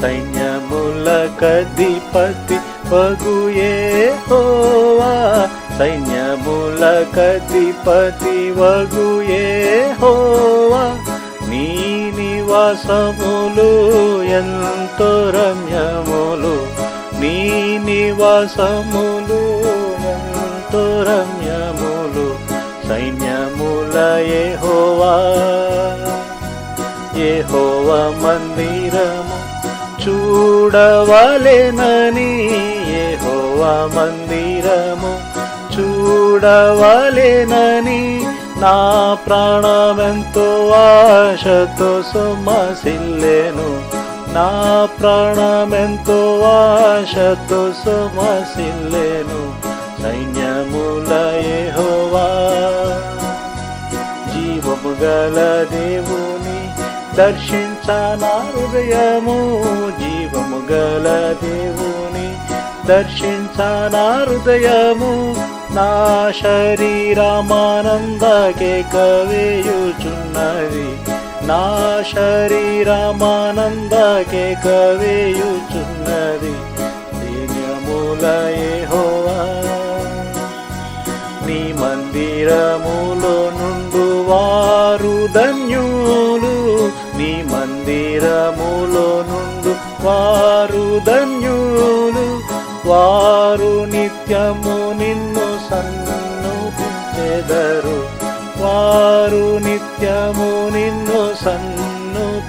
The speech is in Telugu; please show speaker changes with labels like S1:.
S1: సైన్యముల కధిపతి వగుయే హోవా సైన్యముల కధిపతి వగుయే హోవా నీ నివాసములు ఎంతో రమ్యములు. నీ నివాసములు ఎంతో రమ్యములు. సైన్యములయే హోవా ఏ హోవా మందిరము చూడవలెనని యెహోవ మందిరము. చూడవలెనని నా ప్రాణమెంతో ఆశతో సుమసిల్లెను. నా ప్రాణమెంతో ఆశతో సుమసిల్లెను. సైన్యముల యెహోవా జీవము గల దేవుడు. దేవుని దర్శించనా హృదయము జీవము గల దేవుని. దర్శించనా హృదయము నా శరీరమానందకే కవేయుచున్నది. నా శరీరమానందకే కవేయుచున్నది. దివ్యముల హోవా నీ మందిరములో నుండు వారు ధన్యులు. నీ మందిరములో నుండు వారు ధన్యులు. వారు నిత్యము నిన్ను సన్నుపించెదరు వారు నిత్యము నిన్ను సన్నుపించెదరు